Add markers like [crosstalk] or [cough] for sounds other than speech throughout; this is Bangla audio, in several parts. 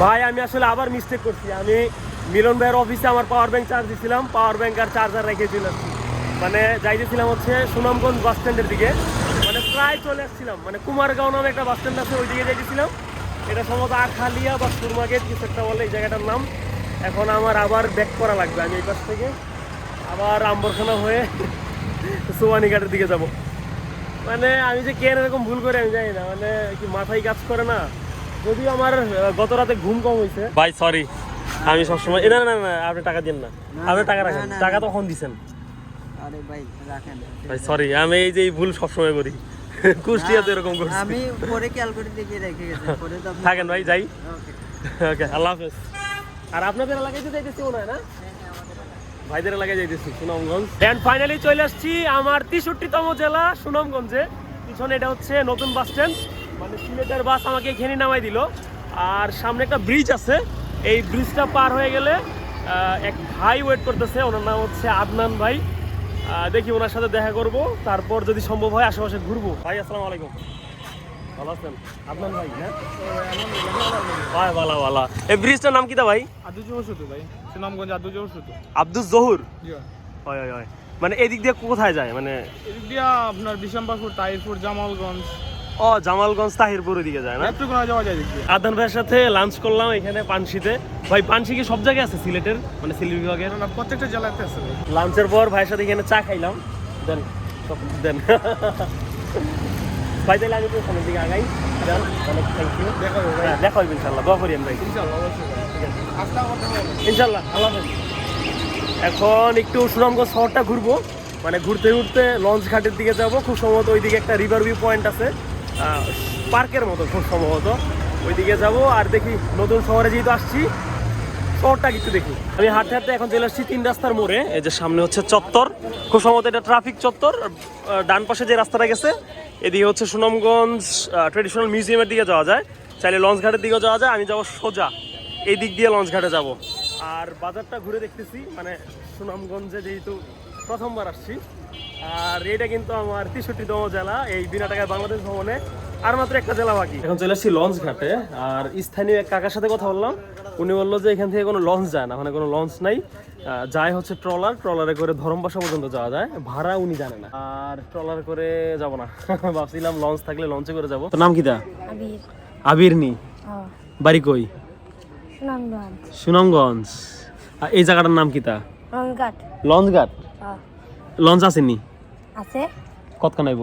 ভাই, আমি আসলে আবার মিস্টেক করছি। আমি মিলন ভাইয়ের অফিসে আমার পাওয়ার ব্যাংক চার্জ দিছিলাম পাওয়ার ব্যাংক আর চার্জার রেখেছিলাম মানে যাইতেছিলাম হচ্ছে সুনামগঞ্জ বাস স্ট্যান্ডের দিকে। মানে প্রায় চলে আসছিলাম। মানে কুমারগাঁও নামে একটা বাস স্ট্যান্ড আছে ওই দিকে যাইতেছিলাম। এটা সম্ভবত আখালিয়া বা সুরমাগেট কিছু একটা বলে এই জায়গাটার নাম। এখন আমার আবার ব্যাক করা লাগবে। আমি এই পাশ থেকে আবার আম্বরখানা হয়ে সোয়ানিঘাটের দিকে যাব। মানে আমি যে কেন এরকম ভুল করে আমি জানি না। মানে কি মাথায় কাজ করে না? যদিও আমার গত রাতে ঘুম কম হয়েছে ভাই সরি আমি সবসময় না না না আপনি টাকা দিন না। আপনি টাকা রাখেন। টাকা তখন দিছেন। আরে ভাই রাখেন। ভাই সরি আমি এই যে ভুল সবসময় করি। [laughs] কুষ্টিয়াতে এরকম করছি। আমি পরে খেয়াল করে দেখে রেখে গেছি। [laughs] পরে তো থাকেন ভাই যাই। ওকে আল্লাহ হাফেজ। আর আপনাদের এলাকায় তো যাইতেছি মনে হয় না? ভাইদের এলাকায় যাইতেছি সুনামগঞ্জ। এন্ড ফাইনালি চলে আসছি আমার তেষট্টিতম জেলা সুনামগঞ্জে। পিছনে এটা হচ্ছে নতুন বাস স্ট্যান্ড মানে সিলেটের বাস আমাকে এখানে নামাই দিল। আর সামনে একটা ব্রিজ আছে। এই ব্রিজটা পার হয়ে গেলে এক ভাই ওয়েট করতেছে। ওনার নাম হচ্ছে আদনান ভাই। দেখি ওনার সাথে দেখা করব। তারপর যদি সম্ভব হয় আশেপাশে ঘুরবো। ভাই আসসালাম আলাইকুম। ভালো আছেন? আদনান ভাই হ্যাঁ? ভাই ভালো ভালো। এই ব্রিজটার নাম কি দা ভাই। জোহর সুনামগঞ্জ জোহর আব্দুল জহুর? হয় হয় হয়। মানে এদিক দিয়ে কোথায় যায়? মানে এদিক দিয়ে আপনার বিশাম্বারপুর তাহিরপুর জামালগঞ্জ। ও জামালগঞ্জ তাহিরপুর ওইদিকে যায় না? এদিক আদান ভাইয়ের সাথে লাঞ্চ করলাম এখানে পানশিতে ভাই পানশি কি সব জায়গায় আছে? সিলেটের? মানে সিলেট বিভাগের? না প্রত্যেকটা জেলাতে আছে লাঞ্চের পর ভাইয়ের সাথে এখানে চা খাইলাম। দেন দেন। ভাই তাহলে আমি সামনের দিকে আগাই। অনেক থ্যাংক ইউ দেখা হবে ইনশাল্লাহ। দোয়া করি আমি ভাই। ইনশাল্লাহ আল্লাহ এখন একটু সুনামগঞ্জ শহরটা ঘুরবো। মানে ঘুরতে ঘুরতে লঞ্চ ঘাটের দিকে যাব। খুব সম্ভবত ওইদিকে একটা রিভার ভিউ পয়েন্ট আছে। পার্কের মতো খুব সম্ভবত। ওইদিকে যাব আর দেখি নতুন শহরে যেহেতু আসছি, শহরটা একটু দেখি। আমি হাঁটতে হাঁটতে এখন চলে আসছি তিন রাস্তার মোড়ে, এই যে সামনে হচ্ছে চত্বর। খুব সম্ভবত এটা ট্রাফিক চত্বর ডান পাশে যে রাস্তাটা গেছে, এদিকে হচ্ছে সুনামগঞ্জ ট্রেডিশনাল মিউজিয়ামের দিকে যাওয়া যায়। চাইলে লঞ্চ ঘাটের দিকেও যাওয়া যায়, আমি যাব সোজা, এই দিক দিয়ে লঞ্চ ঘাটে যাব। আর বাজারটা ঘুরে দেখতেছি মানে সুনামগঞ্জে যেহেতু প্রথমবার আসছি আর এটা কিন্তু আমার তেষট্টিতম জেলা এই বিনা টাকায় বাংলাদেশ ভ্রমণে আর মাত্র একটা জেলা বাকি। এখন চলে আসছি লঞ্চ ঘাটে আর স্থানীয় এক কাকার সাথে কথা বললাম। উনি বলল যে এখান থেকে কোনো লঞ্চ যায় না মানে কোনো লঞ্চ নাই। যায় হচ্ছে ট্রলার ট্রলারে করে ধরমবাসা পর্যন্ত যাওয়া যায়। ভাড়া উনি জানে না। আর ট্রলার করে যাব না। [laughs] ভাবছিলাম লঞ্চ থাকলে লঞ্চে করে যাব। তো নাম কি দা আবির। নি বাড়ি কই? সুনামগঞ্জ। সুনামগঞ্জ। আর এই জায়গাটার নাম কি তা? লঞ্চ ঘাট লঞ্চ আসেনি আছে। কতক্ষণ আইব?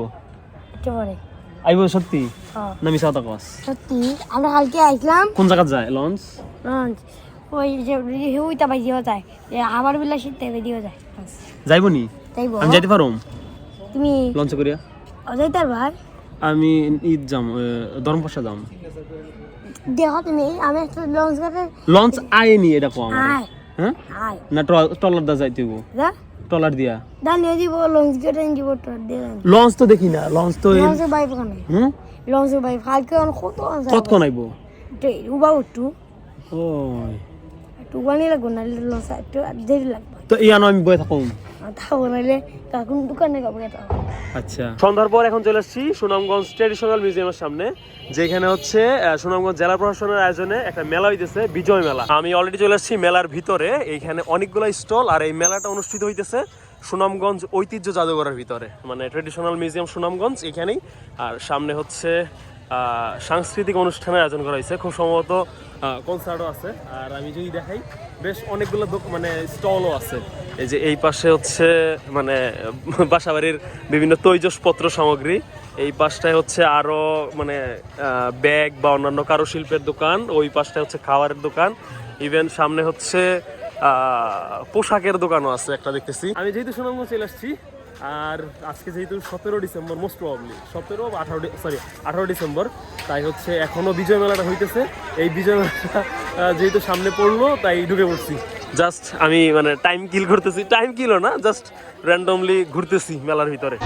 একটু পরে। আইব সত্যি? না মিশা কথা কস। সত্যি? আমরা কালকে আইসলাম কোন জায়গা যায়? লঞ্চ? লঞ্চ। ওই যে ওইটা বাইদিও যায়। যে আবার বেলা শীতে বাইদিও যায়। বাস। যাইব নি? তাইব আমি যাইতে পারুম। তুমি? লঞ্চ করিয়া। অজাইতার ভাই? আমি ঈদ যাম ধর্মপাশা যাম। দেখো তুমি আমি লঞ্চ ঘাটে লঞ্চ আয়নি এটা কম আয়। হ্যাঁ? না ট্রলার দা যাইতে হইব। যা। ট্রলার দিয়া? দিব লঞ্চ ঘাটে দিব তোর দিয়ে লঞ্চ তো দেখি না লঞ্চ তো লঞ্চের বাইপ ওখানে হুম? লঞ্চের বাইপ কালকে অনেক কত কতক্ষণ আইব? উবা একটু ওই। একটু উবানি না লঞ্চ একটু দেরি লাগবে। তো ইয়ানো আমি বয়ে থাকুম। কাকুন দোকানে আচ্ছা। সন্ধ্যার পর এখন চলে আসছি সুনামগঞ্জ ট্রেডিশনাল মিউজিয়ামের সামনে যেখানে হচ্ছে সুনামগঞ্জ জেলা প্রশাসনের আয়োজনে একটা মেলা হইতেছে বিজয় মেলা। আমি অলরেডি চলে আসছি মেলার ভিতরে এইখানে অনেকগুলো স্টল আর এই মেলাটা অনুষ্ঠিত হইতেছে সুনামগঞ্জ ঐতিহ্য জাদুঘরের ভিতরে। মানে ট্রেডিশনাল মিউজিয়াম সুনামগঞ্জ এখানেই। আর সামনে হচ্ছে সাংস্কৃতিক অনুষ্ঠানের আয়োজন করা হয়েছে। খুব সম্ভবত কনসার্টও আছে। আর আমি যদি দেখাই, বেশ অনেকগুলো মানে স্টলও আছে। এই যে এই পাশে হচ্ছে মানে [laughs] বাসাবাড়ির বিভিন্ন তৈজসপত্র সামগ্রী। এই পাশটায় হচ্ছে আরও মানে ব্যাগ বা অন্যান্য কারুশিল্পের দোকান। ওই পাশটায় হচ্ছে খাবারের দোকান। ইভেন সামনে হচ্ছে পোশাকের দোকানও আছে, একটা দেখতেছি। আমি যেহেতু সুনামগঞ্জ চলে আসছি আর আজকে যেহেতু সতেরো ডিসেম্বর মোস্ট প্রবলি সতেরো বা আঠারো সরি আঠারো ডিসেম্বর, তাই হচ্ছে এখনও বিজয় মেলাটা হইতেছে। এই বিজয় মেলাটা যেহেতু সামনে পড়ল, তাই ঢুকে পড়ছি। জাস্ট আমি মানে টাইম কিল করতেছি। টাইম কিলো না জাস্ট র্যান্ডমলি ঘুরতেছি মেলার ভিতরে।